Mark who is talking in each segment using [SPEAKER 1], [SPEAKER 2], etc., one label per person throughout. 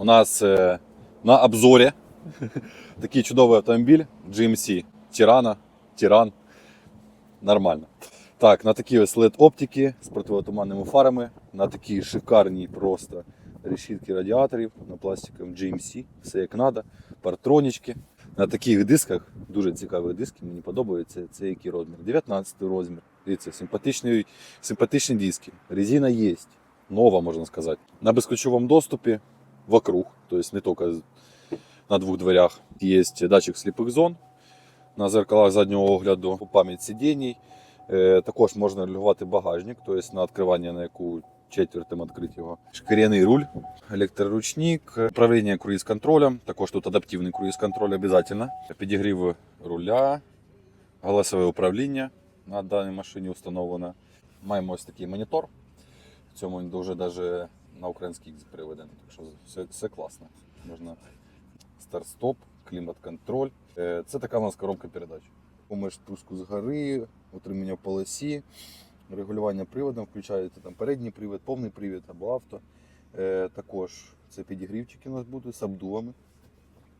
[SPEAKER 1] у нас е, на обзорі такий чудовий автомобіль GMC Tirana, Тиран. Нормально. Так, на такі ось LED оптики з противотуманними фарами, на такі шикарні просто решітки радіаторів, на пластиковому GMC, все як треба, партронічки. На таких дисках, дуже цікаві диски, мені подобаються. Це який розмір? 19 розмір. Дивіться, симпатичні, симпатичні диски. Резина є, нова, можна сказати. На безключовому доступі вокруг, тобто не тільки на двох дверях. Є датчик сліпих зон на зеркалах заднього огляду, пам'ять сидінь. Е, Також можна регулювати багажник, тобто на відкривання на яку четвертим відкрити його. Шкіряний руль, електроручник, управління круїз-контролем. Також тут адаптивний круїз-контроль обов'язково. Підігрів руля, голосове управління на даній машині встановлено. Маємо ось такий монітор. В цьому він дуже даже на український приведений, так що все, все класно. Можна старт-стоп, клімат-контроль. Е, Це така у нас коробка передач. Помиш спуску з гори, утримання в полосі, регулювання приводом, включаєте там передній привід, повний привід або авто. Е, Також це підігрівчики у нас будуть з обдувами.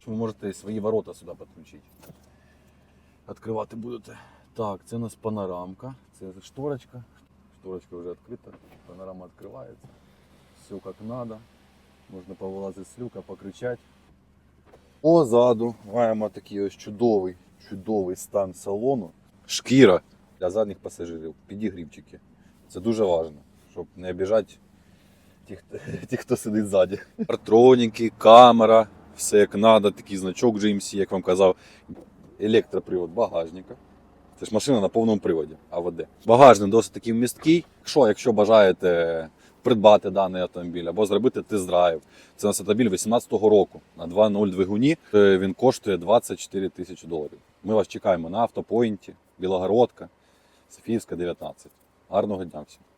[SPEAKER 1] Ви можете свої ворота сюди підключити. Відкривати будете. Так, це у нас панорамка, це шторочка. Шторочка вже відкрита, панорама відкривається. Все як треба. Можна повилазити з люка, покричати. Позаду маємо такий ось чудовий, чудовий стан салону. Шкіра для задніх пасажирів, підігрівчики. Це дуже важливо, щоб не обіжати тих, тих хто сидить ззаді. Партроніки, камера, все як треба, такий значок GMC, як вам казав. Електропривод багажника. Це ж машина на повному приводі АВД. Багажник досить такий місткий. Якщо, якщо бажаєте придбати даний автомобіль або зробити тест-драйв, це у нас автомобіль 18-го року на 2.0 двигуні. Е, Він коштує 24 тисячі доларів. Ми вас чекаємо на автопоінті, Білогородка, Софіївська, 19. Гарного дня всім!